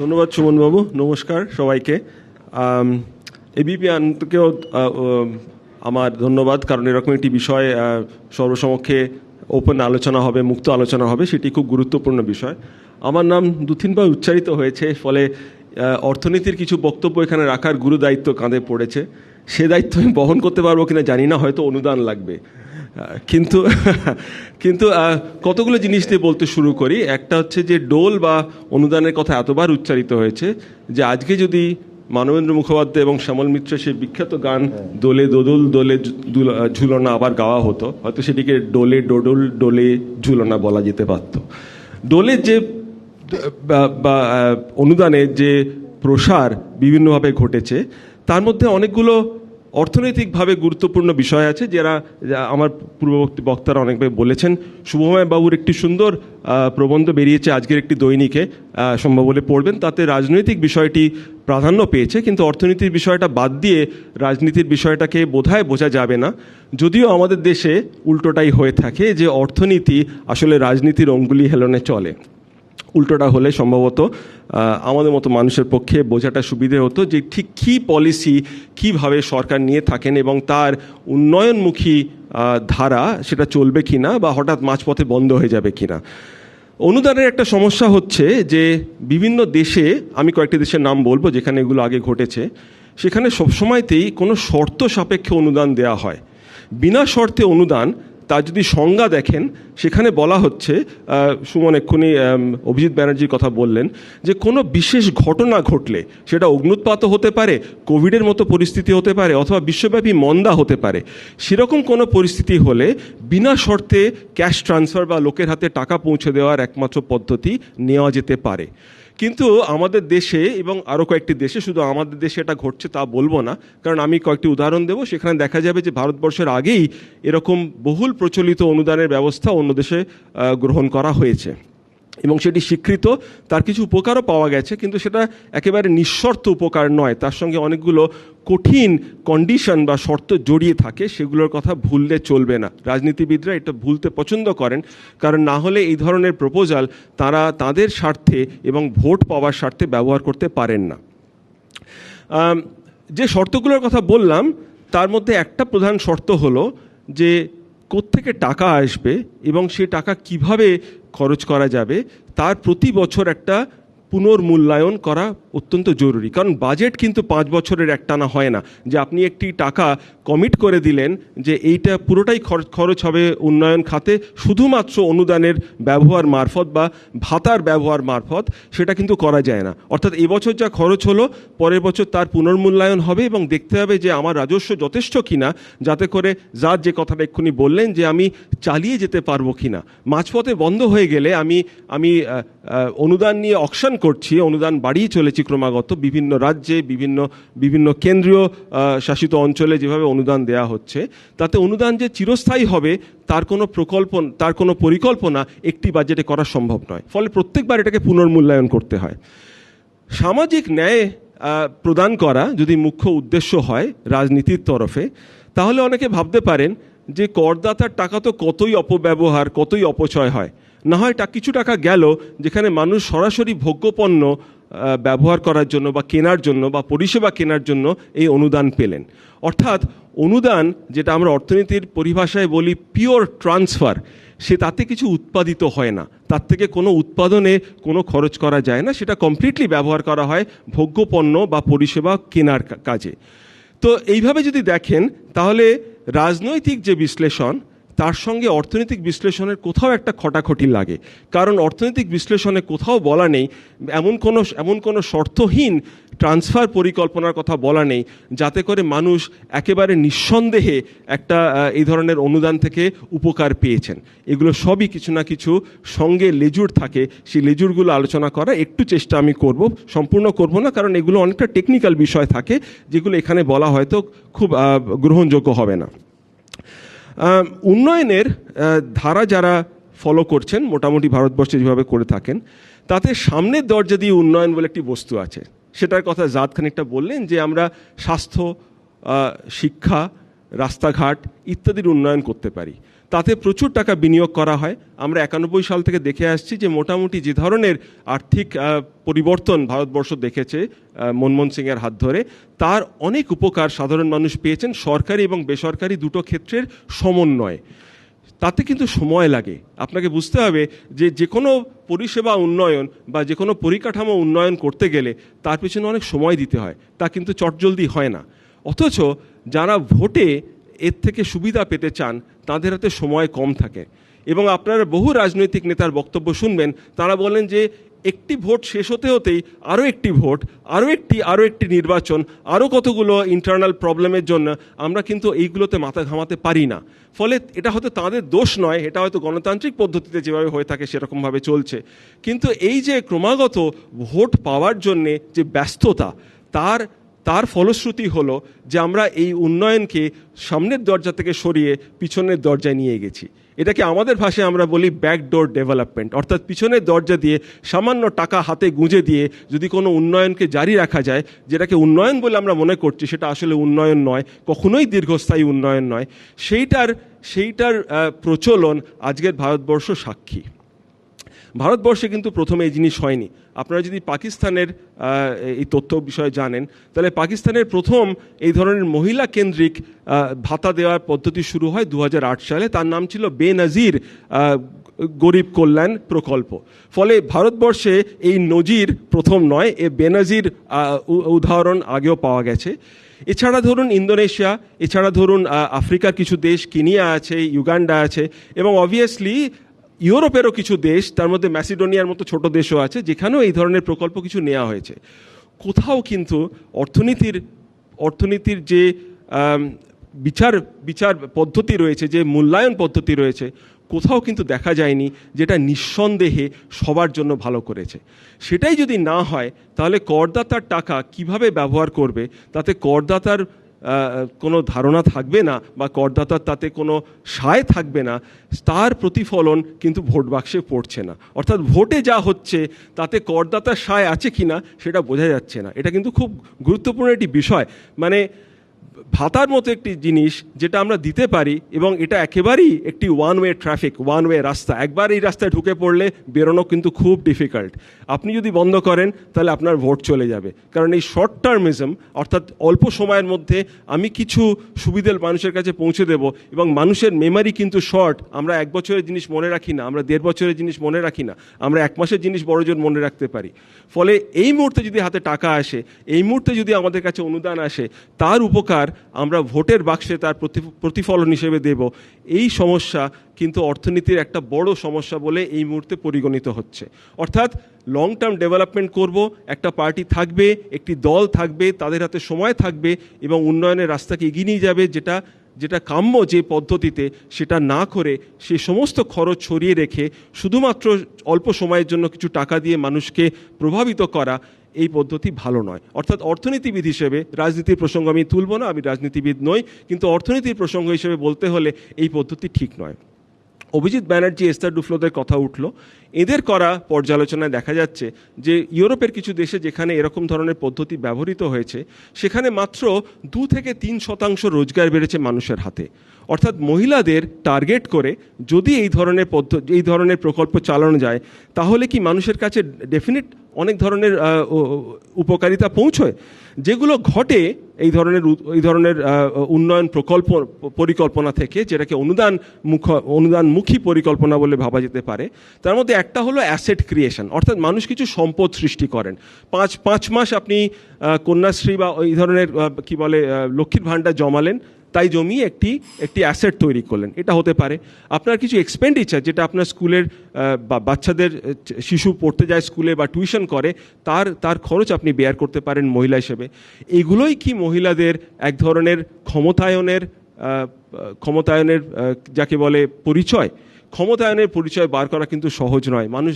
ধন্যবাদ সুমনবাবু, নমস্কার সবাইকে। এবিপি আনন্দকেও আমার ধন্যবাদ, কারণ এরকম একটি বিষয় সর্বসমক্ষে ওপেন আলোচনা হবে, মুক্ত আলোচনা হবে, সেটি খুব গুরুত্বপূর্ণ বিষয়। আমার নাম দু তিনবার উচ্চারিত হয়েছে, ফলে অর্থনীতির কিছু বক্তব্য এখানে রাখার গুরু দায়িত্ব কাঁধে পড়েছে। সে দায়িত্ব আমি বহন করতে পারব কিনা জানি না, হয়তো অনুদান লাগবে। কিন্তু কিন্তু কতগুলো জিনিস দিয়ে বলতে শুরু করি? একটা হচ্ছে যে ডোল বা অনুদানের কথা এতবার উচ্চারিত হয়েছে যে আজকে যদি মানবেন্দ্র মুখোপাধ্যায় এবং শ্যামল মিত্র সেই বিখ্যাত গান দোলে দোদুল, দোলে ঝুলনা আবার গাওয়া হতো, হয়তো সেটিকে ডোলে ডোডল ডোলে ঝুলনা বলা যেতে পারত। ডোলের যে, বা অনুদানের যে প্রসার বিভিন্নভাবে ঘটেছে, তার মধ্যে অনেকগুলো অর্থনৈতিকভাবে গুরুত্বপূর্ণ বিষয় আছে, যারা আমার পূর্ববর্তী বক্তারা অনেকভাবে বলেছেন। শুভময় বাবুর একটি সুন্দর প্রবন্ধ বেরিয়েছে আজকের একটি দৈনিকে সম্ভব বলে পড়বেন। তাতে রাজনৈতিক বিষয়টি প্রাধান্য পেয়েছে, কিন্তু অর্থনীতির বিষয়টা বাদ দিয়ে রাজনীতির বিষয়টাকে বোধহয় বোঝা যাবে না। যদিও আমাদের দেশে উল্টোটাই হয়ে থাকে যে অর্থনীতি আসলে রাজনীতির অঙ্গুলি হেলনে চলে। উল্টোটা হলে সম্ভবত আমাদের মতো মানুষের পক্ষে বোঝাটা সুবিধে হতো যে ঠিক কী পলিসি কীভাবে সরকার নিয়ে থাকেন এবং তার উন্নয়নমুখী ধারা সেটা চলবে কিনা বা হঠাৎ মাঝপথে বন্ধ হয়ে যাবে কিনা। অনুদানের একটা সমস্যা হচ্ছে যে বিভিন্ন দেশে, আমি কয়েকটি দেশের নাম বলব যেখানে এগুলো আগে ঘটেছে, সেখানে সবসময়তেই কোনো শর্ত সাপেক্ষে অনুদান দেওয়া হয়। বিনা শর্তে অনুদান তার যদি সংজ্ঞা দেখেন, সেখানে বলা হচ্ছে সুমন এক্ষুনি অভিজিৎ ব্যানার্জির কথা বললেন, যে কোনো বিশেষ ঘটনা ঘটলে সেটা অগ্নুৎপাতও হতে পারে, কোভিডের মতো পরিস্থিতি হতে পারে, অথবা বিশ্বব্যাপী মন্দা হতে পারে। সেরকম কোনো পরিস্থিতি হলে বিনা শর্তে ক্যাশ ট্রান্সফার বা লোকের হাতে টাকা পৌঁছে দেওয়ার একমাত্র পদ্ধতি নেওয়া যেতে পারে। কিন্তু আমাদের দেশে এবং আরও কয়েকটি দেশে, শুধু আমাদের দেশে এটা ঘটছে তা বলব না, কারণ আমি কয়েকটি উদাহরণ দেবো। সেখানে দেখা যাবে যে ভারতবর্ষের আগেই এরকম বহুল প্রচলিত অনুদানের ব্যবস্থা অন্য দেশে গ্রহণ করা হয়েছে। এবং সেটি স্বীকৃত, তার কিছু উপকারও পাওয়া গেছে, কিন্তু সেটা একেবারে নিঃশর্ত উপকার নয়। তার সঙ্গে অনেকগুলো কঠিন কন্ডিশন বা শর্ত জড়িয়ে থাকে, সেগুলোর কথা ভুললে চলবে না। রাজনীতিবিদরা এটা ভুলতে পছন্দ করেন, কারণ না হলে এই ধরনের প্রপোজাল তারা তাদের স্বার্থে এবং ভোট পাওয়ার স্বার্থে ব্যবহার করতে পারেন না। যে শর্তগুলোর কথা বললাম, তার মধ্যে একটা প্রধান শর্ত হলো যে কোত্থেকে টাকা আসবে এবং সে টাকা কীভাবে খরচ করা যাবে। তার প্রতি বছর একটা পুনর্মূল্যায়ন করা অত্যন্ত জরুরি। কারণ বাজেট কিন্তু পাঁচ বছরের একটানা হয় না। যে আপনি একটি টাকা কমিট করে দিলেন যে এইটা পুরোটাই খরচ হবে উন্নয়ন খাতে, শুধুমাত্র অনুদানের ব্যবহার মারফত বা ভাতার ব্যবহার মারফত, সেটা কিন্তু করা যায় না। অর্থাৎ এবছর যা খরচ হলো, পরের বছর তার পুনর্মূল্যায়ন হবে এবং দেখতে হবে যে আমার রাজস্ব যথেষ্ট কিনা, যাতে করে যার যে কথাটা এক্ষুনি বললেন যে আমি চালিয়ে যেতে পারব কিনা। মাঝপথে বন্ধ হয়ে গেলে আমি আমি অনুদান নিয়ে অকশন করছি, অনুদান বাড়িয়ে চলেছি ক্রমাগত, বিভিন্ন রাজ্যে, বিভিন্ন বিভিন্ন কেন্দ্রীয় শাসিত অঞ্চলে যেভাবে অনুদান দেয়া হচ্ছে, তাতে অনুদান যে চিরস্থায়ী হবে, তার কোনো প্রকল্প, তার কোনো পরিকল্পনা একটি বাজেটে করা সম্ভব নয়। ফলে প্রত্যেকবার এটাকে পুনর্মূল্যায়ন করতে হয়। সামাজিক ন্যায় প্রদান করা যদি মুখ্য উদ্দেশ্য হয় রাজনীতির তরফে, তাহলে অনেকে ভাবতে পারেন যে করদাতার টাকা তো কতই অপব্যবহার, কতই অপচয় হয়। না হয় কিছু টাকা গেল যেখানে মানুষ সরাসরি ভোগ্যপণ্য ব্যবহার করার জন্য বা কেনার জন্য বা পরিষেবা কেনার জন্য এই অনুদান পেলেন। অর্থাৎ অনুদান, যেটা আমরা অর্থনীতির পরিভাষায় বলি পিওর ট্রান্সফার সে তাতে কিছু উৎপাদিত হয় না। তার থেকে কোনো উৎপাদনে কোনো খরচ করা যায় না, সেটা কমপ্লিটলি ব্যবহার করা হয় ভোগ্যপণ্য বা পরিষেবা কেনার কাজে। তো এইভাবে যদি দেখেন, তাহলে রাজনৈতিক যে বিশ্লেষণ তার সঙ্গে অর্থনৈতিক বিশ্লেষণের কোথাও একটা খটাখটি লাগে। কারণ অর্থনৈতিক বিশ্লেষণে কোথাও বলা নেই, এমন কোনো এমন কোনো শর্তহীন ট্রান্সফার পরিকল্পনার কথা বলা নেই, যাতে করে মানুষ একেবারে নিঃসন্দেহে একটা এই ধরনের অনুদান থেকে উপকার পেয়েছেন। এগুলো সবই কিছু না কিছু সঙ্গে লেজুর থাকে। সেই লেজুরগুলো আলোচনা করা একটু চেষ্টা আমি করব, সম্পূর্ণ করব না, কারণ এগুলো অনেকটা টেকনিক্যাল বিষয় থাকে, যেগুলো এখানে বলা হয়তো খুব গ্রহণযোগ্য হবে না। উন্নয়নের ধারা যারা ফলো করছেন, মোটামুটি ভারতবর্ষে যেভাবে করে থাকেন, তাতে সামনের দরজা দিয়ে উন্নয়ন বলে একটি বস্তু আছে। সেটার কথা জাত খানিকটা বললেন যে আমরা স্বাস্থ্য শিক্ষা, রাস্তাঘাট ইত্যাদির উন্নয়ন করতে পারি। তাতে প্রচুর টাকা বিনিয়োগ করা হয়। আমরা একানব্বই সাল থেকে দেখে আসছি যে মোটামুটি যে ধরনের আর্থিক পরিবর্তন ভারতবর্ষ দেখেছে মনমোহন সিংয়ের হাত ধরে, তার অনেক উপকার সাধারণ মানুষ পেয়েছেন সরকারি এবং বেসরকারি দুটো ক্ষেত্রের সমন্বয়। তাতে কিন্তু সময় লাগে। আপনাকে বুঝতে হবে যে যে কোনো পরিষেবা উন্নয়ন বা যে কোনো পরিকাঠামো উন্নয়ন করতে গেলে তার পিছনে অনেক সময় দিতে হয়। তা কিন্তু চটজলদি হয় না। অথচ যারা ভোটে এর থেকে সুবিধা পেতে চান, তাদের হাতে সময় কম থাকে। এবং আপনারা বহু রাজনৈতিক নেতার বক্তব্য শুনবেন, তারা বলেন যে, একটি ভোট শেষ হতে হতেই আরও একটি ভোট, আরও একটি আরও একটি নির্বাচন, আরও কতগুলো ইন্টারনাল প্রবলেমের জন্য আমরা কিন্তু এইগুলোতে মাথা ঘামাতে পারি না। ফলে এটা হয়তো তাদের দোষ নয়, এটা হয়তো গণতান্ত্রিক পদ্ধতিতে যেভাবে হয়ে থাকে সেরকমভাবে চলছে। কিন্তু এই যে ক্রমাগত ভোট পাওয়ার জন্যে যে ব্যস্ততা, তার তার ফলশ্রুতি হলো যে আমরা এই উন্নয়নকে সামনের দরজা থেকে সরিয়ে পিছনের দরজায় নিয়ে গেছি। এটাকে আমাদের ভাষায় আমরা বলি ব্যাকডোর ডেভেলপমেন্ট অর্থাৎ পিছনের দরজা দিয়ে সামান্য টাকা হাতে গুঁজে দিয়ে যদি কোনো উন্নয়নকে জারি রাখা যায়, যেটাকে উন্নয়ন বলে আমরা মনে করছি, সেটা আসলে উন্নয়ন নয়, কখনোই দীর্ঘস্থায়ী উন্নয়ন নয়। সেইটার সেইটার প্রচলন আজকের ভারতবর্ষ সাক্ষী। ভারতবর্ষে কিন্তু প্রথমে এই জিনিস হয়নি। আপনারা যদি পাকিস্তানের এই তথ্য বিষয়ে জানেন, তাহলে পাকিস্তানের প্রথম এই ধরনের মহিলা কেন্দ্রিক ভাতা দেওয়ার পদ্ধতি শুরু হয় দু হাজার আট সালে। তার নাম ছিল বেনজির গরিব কল্যাণ প্রকল্প। ফলে ভারতবর্ষে এই নজির প্রথম নয়, এ বেনজির উদাহরণ আগেও পাওয়া গেছে। এছাড়া ধরুন ইন্দোনেশিয়া, এছাড়া ধরুন আফ্রিকার কিছু দেশ, কিনিয়া আছে, ইউগান্ডা আছে, এবং অবভিয়াসলি ইউরোপেরও কিছু দেশ, তার মধ্যে ম্যাসিডোনিয়ার মতো ছোট দেশও আছে, যেখানেও এই ধরনের প্রকল্প কিছু নেওয়া হয়েছে। কোথাও কিন্তু অর্থনীতির অর্থনীতির যে বিচার বিচার পদ্ধতি রয়েছে, যে মূল্যায়ন পদ্ধতি রয়েছে, কোথাও কিন্তু দেখা যায়নি যেটা নিঃসন্দেহে সবার জন্য ভালো করেছে। সেটাই যদি না হয়, তাহলে করদাতার টাকা কীভাবে ব্যবহার করবে? তাতে করদাতার কোনো ধারণা থাকবে না বা করদাতার তাতে কোনো সায় থাকবে না, তার প্রতিফলন কিন্তু ভোট বাক্সে পড়ছে না। অর্থাৎ ভোটে যা হচ্ছে, তাতে করদাতার সায় আছে কি না সেটা বোঝা যাচ্ছে না। এটা কিন্তু খুব গুরুত্বপূর্ণ একটি বিষয়। মানে ভাতার মতো একটি জিনিস যেটা আমরা দিতে পারি এবং এটা একেবারেই একটি one way traffic one way রাস্তা। একবার এই রাস্তায় ঢুকে পড়লে বেরোনো কিন্তু খুব ডিফিকাল্ট আপনি যদি বন্ধ করেন, তাহলে আপনার ভোট চলে যাবে। কারণ এই শর্ট টার্মিজম অর্থাৎ অল্প সময়ের মধ্যে আমি কিছু সুবিধে মানুষের কাছে পৌঁছে দেব এবং মানুষের মেমারি কিন্তু শর্ট আমরা এক বছরের জিনিস মনে রাখি না, আমরা দেড় বছরের জিনিস মনে রাখি না, আমরা এক মাসের জিনিস বড়জন মনে রাখতে পারি। ফলে এই মুহূর্তে যদি হাতে টাকা আসে, এই মুহূর্তে যদি আমাদের কাছে অনুদান আসে, তার উপকার আমরা ভোটের বাক্সে তার প্রতি- প্রতিফলন হিসেবে দেব। এই সমস্যা কিন্তু অর্থনীতির একটা বড় সমস্যা বলে এই মুহূর্তে পরিগণিত হচ্ছে। অর্থাৎ লং টার্ম ডেভেলপমেন্ট করব, একটা পার্টি থাকবে, একটি দল থাকবে, তাদের হাতে সময় থাকবে এবং উন্নয়নের রাস্তাকে এগিয়ে নিয়ে যাবে, যেটা যেটা কাম্য যে পদ্ধতিতে সেটা না করে সে সমস্ত খরচ ছড়িয়ে রেখে শুধুমাত্র অল্প সময়ের জন্য কিছু টাকা দিয়ে মানুষকে প্রভাবিত করা এই পদ্ধতি ভালো নয়। অর্থাৎ অর্থনীতিবিদ হিসেবে রাজনীতির প্রসঙ্গ আমি তুলব না, আমি রাজনীতিবিদ নই, কিন্তু অর্থনীতির প্রসঙ্গ হিসেবে বলতে হলে এই পদ্ধতি ঠিক নয়। অভিজিৎ ব্যানার্জি এস্তার ডুফলোদের কথা উঠল। এদের করা পর্যালোচনায় দেখা যাচ্ছে যে, ইউরোপের কিছু দেশে যেখানে এরকম ধরনের পদ্ধতি ব্যবহৃত হয়েছে, সেখানে মাত্র দু থেকে তিন শতাংশ রোজগার বেড়েছে মানুষের হাতে। অর্থাৎ মহিলাদের টার্গেট করে যদি এই ধরনের পদ্ধতি এই ধরনের প্রকল্প চালানো যায়, তাহলে কি মানুষের কাছে ডেফিনিট অনেক ধরনের উপকারিতা পৌঁছয়? যেগুলো ঘটে এই ধরনের এই ধরনের উন্নয়ন প্রকল্প, পরিকল্পনা থেকে যেটাকে অনুদান মুখ, অনুদানমুখী পরিকল্পনা বলে ভাবা যেতে পারে, তার মধ্যে একটা হলো অ্যাসেট ক্রিয়েশন অর্থাৎ মানুষ কিছু সম্পদ সৃষ্টি করেন। পাঁচ পাঁচ মাস আপনি কন্যাশ্রী বা ওই ধরনের কি বলে লক্ষ্মীর ভাণ্ডার জমালেন তাই জমি একটি একটি অ্যাসেট তৈরি করলেন। এটা হতে পারে। আপনার কিছু এক্সপেন্ডিচার যেটা আপনার স্কুলের বাচ্চাদের শিশু পড়তে যায় স্কুলে বা টিউশন করে, তার তার খরচ আপনি বেয়ার করতে পারেন মহিলা হিসেবে। এগুলোই কি মহিলাদের এক ধরনের ক্ষমতায়নের ক্ষমতায়নের যাকে বলে পরিচয়? ক্ষমতায়নের পরিচয় বার করা কিন্তু সহজ নয়। মানুষ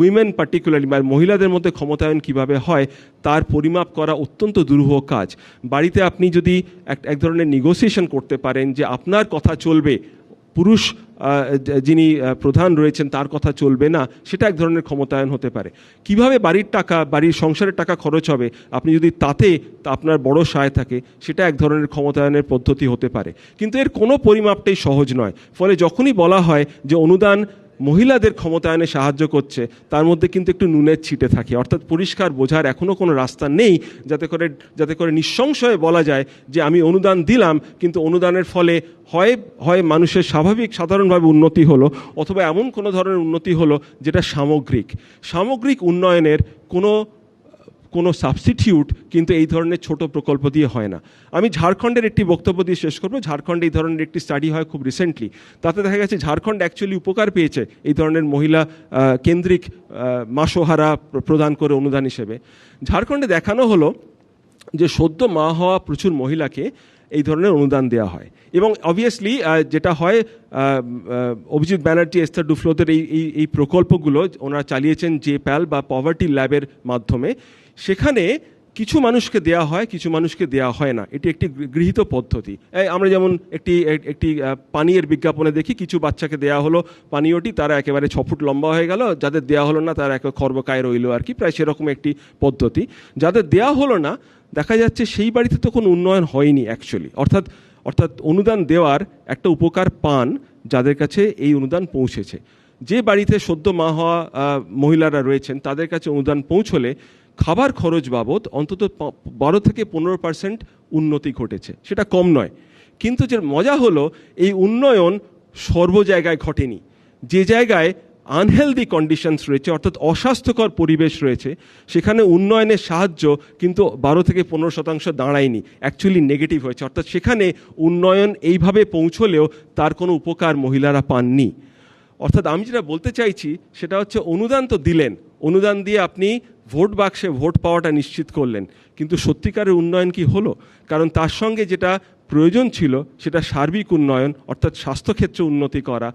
উইমেন পার্টিকুলারলি মানে মহিলাদের মধ্যে ক্ষমতায়ন কীভাবে হয়, তার পরিমাপ করা অত্যন্ত দুরূহ কাজ। বাড়িতে আপনি যদি এক এক ধরনের নেগোসিয়েশন করতে পারেন যে আপনার কথা চলবে পুরুষ যিনি প্রধান রয়েছেন, তার কথা চলবে না। সেটা এক ধরনের ক্ষমতায়ন হতে পারে। কীভাবে বাড়ির টাকা, বাড়ির সংসারের টাকা খরচ হবে? আপনি যদি তাতে আপনার বড় সায় থাকে, সেটা এক ধরনের ক্ষমতায়নের পদ্ধতি হতে পারে। কিন্তু এর কোনো পরিমাপটাই সহজ নয়। ফলে যখনই বলা হয় যে অনুদান মহিলাদের ক্ষমতায়নে সাহায্য করছে, তার মধ্যে কিন্তু একটু নুনের ছিটে থাকে। অর্থাৎ পরিষ্কার বোঝার এখনও কোনো রাস্তা নেই, যাতে করে যাতে করে নিঃসংশয়ে বলা যায় যে আমি অনুদান দিলাম, কিন্তু অনুদানের ফলে হয় হয় মানুষের স্বাভাবিক, সাধারণভাবে উন্নতি হলো, অথবা এমন কোনো ধরনের উন্নতি হলো যেটা সামগ্রিক। সামগ্রিক উন্নয়নের কোনো কোনো সাবস্টিটিউট কিন্তু এই ধরনের ছোট প্রকল্প দিয়ে হয় না। আমি ঝাড়খণ্ডের একটি বক্তব্য দিয়ে শেষ করব। ঝাড়খণ্ডে এই ধরনের একটি স্টাডি হয় খুব রিসেন্টলি তাতে দেখা গেছে ঝাড়খণ্ড অ্যাকচুয়ালি উপকার পেয়েছে এই ধরনের মহিলা কেন্দ্রিক মাসোহারা প্রদান করে অনুদান হিসেবে। ঝাড়খণ্ডে দেখানো হলো যে সদ্য মা হওয়া প্রচুর মহিলাকে এই ধরনের অনুদান দেওয়া হয়। এবং অবভিয়াসলি যেটা হয় অভিজিৎ ব্যানার্জি এস্তার ডুফ্লোদের এই এই এই প্রকল্পগুলো, ওনারা চালিয়েছেন যে প্যাল বা পভার্টি ল্যাবের মাধ্যমে। সেখানে কিছু মানুষকে দেয়া হয়, কিছু মানুষকে দেয়া হয় না। এটি একটি গৃহীত পদ্ধতি। আমরা যেমন একটি একটি পানীয়ের বিজ্ঞাপনে দেখি, কিছু বাচ্চাকে দেয়া হলো পানীয়টি, তারা একেবারে ছ ফুট লম্বা হয়ে গেল, যাদের দেয়া হলো না, তারা এক খর্বকায় রইল আর কি, প্রায় সেরকম একটি পদ্ধতি। যাদের দেয়া হলো না, দেখা যাচ্ছে সেই বাড়িতে তো কোনো উন্নয়ন হয়নি অ্যাকচুয়ালি অর্থাৎ অর্থাৎ অনুদান দেওয়ার একটা উপকার পান যাদের কাছে এই অনুদান পৌঁছেছে। যে বাড়িতে সদ্য মা হওয়া মহিলারা রয়েছেন, তাদের কাছে অনুদান পৌঁছলে খাবার খরচ বাবদ অন্তত বারো থেকে পনেরো পার্সেন্ট উন্নতি ঘটেছে। সেটা কম নয়। কিন্তু যে মজা হলো, এই উন্নয়ন সর্ব জায়গায় ঘটেনি। যে জায়গায় আনহেলদি কন্ডিশনস রয়েছে, অর্থাৎ অস্বাস্থ্যকর পরিবেশ রয়েছে, সেখানে উন্নয়নের সাহায্য কিন্তু বারো থেকে পনেরো শতাংশ দাঁড়ায়নি। অ্যাকচুয়ালি নেগেটিভ হয়েছে। অর্থাৎ সেখানে উন্নয়ন এইভাবে পৌঁছলেও তার কোনো উপকার মহিলারা পাননি। অর্থাৎ আমি যেটা বলতে চাইছি, সেটা হচ্ছে অনুদান তো দিলেন। অনুদান দিয়ে আপনি ভোট বাক্সে ভোট পাওয়াটা নিশ্চিত করলেন। কিন্তু সত্যিকারের উন্নয়ন কি হলো? কারণ তার সঙ্গে যেটা প্রয়োজন ছিল, সেটা সার্বিক উন্নয়ন, অর্থাৎ স্বাস্থ্যক্ষেত্রে উন্নতি করা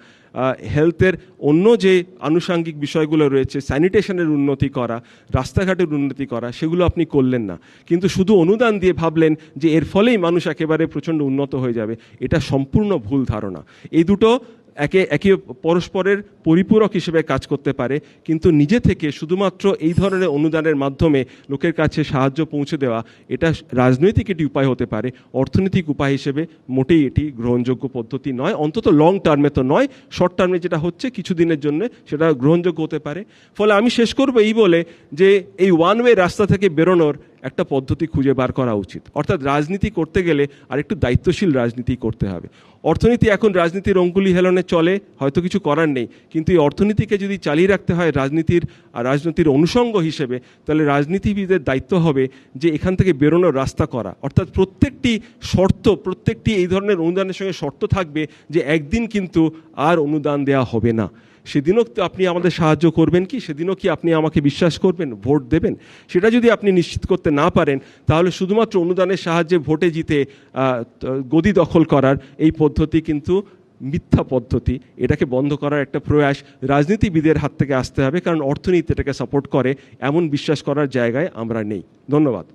হেলথের অন্য যে আনুষাঙ্গিক বিষয়গুলো রয়েছে, স্যানিটেশনের উন্নতি করা, রাস্তাঘাটের উন্নতি করা, সেগুলো আপনি করলেন না। কিন্তু শুধু অনুদান দিয়ে ভাবলেন যে এর ফলেই মানুষ একেবারে প্রচণ্ড উন্নত হয়ে যাবে, এটা সম্পূর্ণ ভুল ধারণা। এই দুটো একে একে পরস্পরের পরিপূরক হিসেবে কাজ করতে পারে, কিন্তু নিজে থেকে শুধুমাত্র এই ধরনের অনুদানের মাধ্যমে লোকের কাছে সাহায্য পৌঁছে দেওয়া, এটা রাজনৈতিক এটি উপায় হতে পারে। অর্থনৈতিক উপায় হিসেবে মোটেই এটি গ্রহণযোগ্য পদ্ধতি নয়, অন্তত লং টার্মে তো নয় শর্ট টার্মে যেটা হচ্ছে কিছুদিনের জন্য সেটা গ্রহণযোগ্য হতে পারে। ফলে আমি শেষ করব এই বলে যে এই ওয়ান ওয়ে রাস্তা থেকে বেরোনোর একটা পদ্ধতি খুঁজে বার করা উচিত। অর্থাৎ রাজনীতি করতে গেলে আর একটু দায়িত্বশীল রাজনীতি করতে হবে। অর্থনীতি এখন রাজনীতির অঙ্গুলি হেলনে চলে, হয়তো কিছু করার নেই। কিন্তু এই অর্থনীতিকে যদি চালিয়ে রাখতে হয় রাজনীতির আর রাজনীতির অনুষঙ্গ হিসেবে, তাহলে রাজনীতিবিদের দায়িত্ব হবে যে এখান থেকে বেরোনোর রাস্তা করা। অর্থাৎ প্রত্যেকটি শর্ত, প্রত্যেকটি এই ধরনের অনুদানের সঙ্গে শর্ত থাকবে যে একদিন কিন্তু আর অনুদান দেওয়া হবে না। সেদিনও তো আপনি আমাদের সাহায্য করবেন কি? সেদিনও কি আপনি আমাকে বিশ্বাস করবেন, ভোট দেবেন? সেটা যদি আপনি নিশ্চিত করতে না পারেন, তাহলে শুধুমাত্র অনুদানের সাহায্যে ভোটে জিতে গদি দখল করার এই পদ্ধতি কিন্তু মিথ্যা পদ্ধতি। এটাকে বন্ধ করার একটা প্রয়াস রাজনীতিবিদের হাত থেকে আসতে হবে, কারণ অর্থনীতি এটাকে সাপোর্ট করে, এমন বিশ্বাস করার জায়গায় আমরা নেই। ধন্যবাদ।